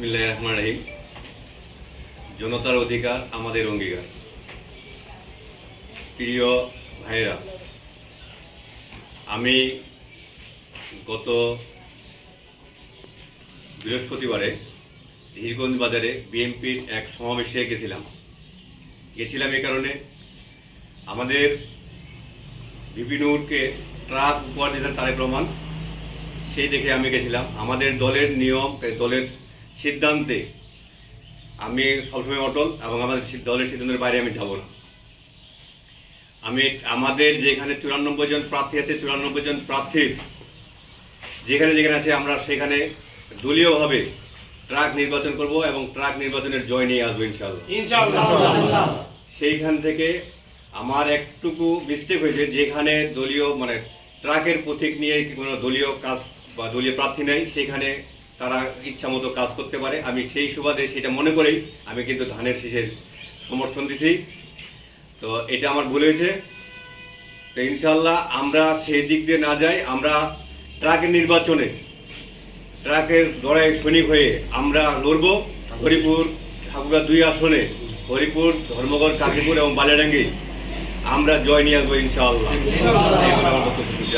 বিসমিল্লাহ রহমান রহিম জনতার অধিকার আমাদের অঙ্গীকার। প্রিয় ভাইরা আমি গত বৃহস্পতিবারে ধীরগঞ্জ বাজারে বিএনপির এক সমাবেশে গেছিলাম। গেছিলাম এই কারণে আমাদের বিপিনুরকে ট্রাক উপহার দিলেন তারেক রহমান, সেই দেখে আমি গেছিলাম। আমাদের দলের নিয়ম দলের সিদ্ধান্তে আমি সবসময় অটল এবং আমাদের দলের সিদ্ধান্তের বাইরে আমি যাব না। আমি আমাদের যেখানে চুরানব্বই জন প্রার্থী আছে চুরানব্বই জন প্রার্থীর যেখানে যেখানে আছে আমরা সেখানে দলীয়ভাবে ট্রাক নির্বাচন করব এবং ট্রাক নির্বাচনের জয় নিয়ে আসব ইনশাল্লাহ ইনশাআল্লাহ। সেইখান থেকে আমার একটুকু মিস্টেক হয়েছে যেখানে দলীয় মানে ট্রাকের প্রতীক নিয়ে কোনো দলীয় কাজ বা দলীয় প্রার্থী নেই সেখানে তারা ইচ্ছা মতো কাজ করতে পারে। আমি সেই সুবাদে সেটা মনে করেই আমি কিন্তু ধানের শীষের সমর্থন দিছি। তো এটা আমার ভুল হয়েছে। তো ইনশাল্লাহ আমরা সেই দিক দিয়ে না যাই আমরা ট্রাকের নির্বাচনে ট্রাকের লড়াই সৈনিক হয়ে আমরা লড়ব। হরিপুর ঠাকুরা দুই আসনে হরিপুর ধর্মগড় কাশীপুর এবং বালিয়াডাঙ্গি। আমরা জয় নিয়ে আসব ইনশাআল্লাহ।